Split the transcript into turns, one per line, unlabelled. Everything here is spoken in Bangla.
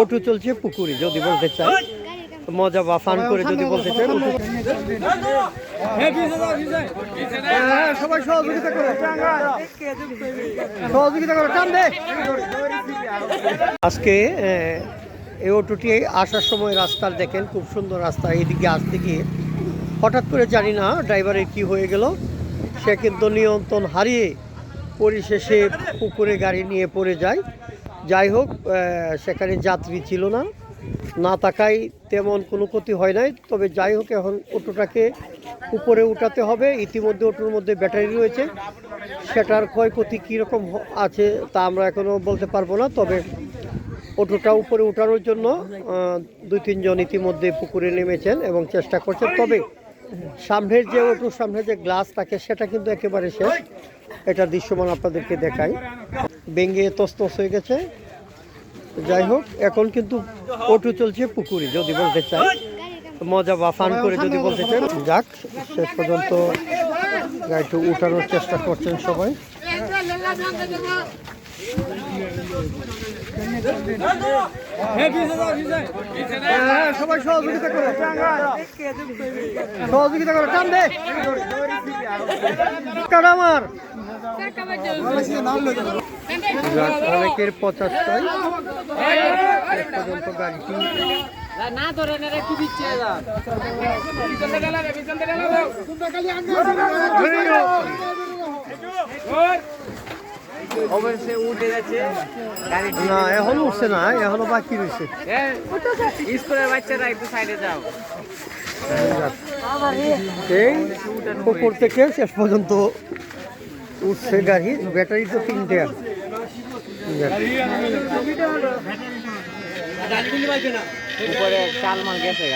অটো চলছে পুকুরে, যদি বলতে চাই। মজা বা ফান করে যদি বলতে চাই সবাই সহযোগিতা সহযোগিতা করে আজকে এই অটোটি আসার সময় রাস্তার দেখেন, খুব সুন্দর রাস্তা এইদিকে আসতে গিয়ে হঠাৎ করে জানি না ড্রাইভারের কি হয়ে গেল। সে কিন্তু নিয়ন্ত্রণ হারিয়ে পরিশেষে পুকুরে গাড়ি নিয়ে পড়ে যায়। যাই হোক সেখানে যাত্রী ছিল না। না থাকায় তেমন কোনো ক্ষতি হয় নাই। তবে যাই হোক, এখন অটোটাকে উপরে উঠাতে হবে। ইতিমধ্যে অটোর মধ্যে ব্যাটারি রয়েছে। সেটার ক্ষয়ক্ষতি কীরকম আছে তা আমরা এখনও বলতে পারব না। তবে অটোটা উপরে উঠানোর জন্য দুই তিনজন ইতিমধ্যে পুকুরে নেমেছেন এবং চেষ্টা করছেন। তবে সামনের যে অটোর সামনে যে গ্লাস থাকে, সেটা কিন্তু একেবারে শেষ। এটা দৃশ্যমান আপনাদেরকে দেখাই। বেঙ্গে তস্তস হয়ে গেছে। যাই হোক, এখন কিন্তু অটো চলছে পুকুরে, যদি বলতে চাই। মজা বা ফান করে যদি বলতে চাই। যাক, শেষ পর্যন্ত গাড়িটি উঠানোর চেষ্টা করছেন সবাই। সবাই সহযোগিতা করে সহযোগিতা করে টান দে কার আমার অনেকের পঁচাশটায় পর্যন্ত গাড়িটি
না ধরে না একটু দিচ্ছে অবশ্যই উঠে যাচ্ছে
না এখনও উঠছে না এখনও বাকি রয়েছে
স্কুলের বাচ্চারা একটু সাইডে যাও।
এই পুকুর থেকে শেষ পর্যন্ত উঠছে গাড়ি ব্যাটারি তো তিনটে আছে।
উপরে চাল মাল গেছে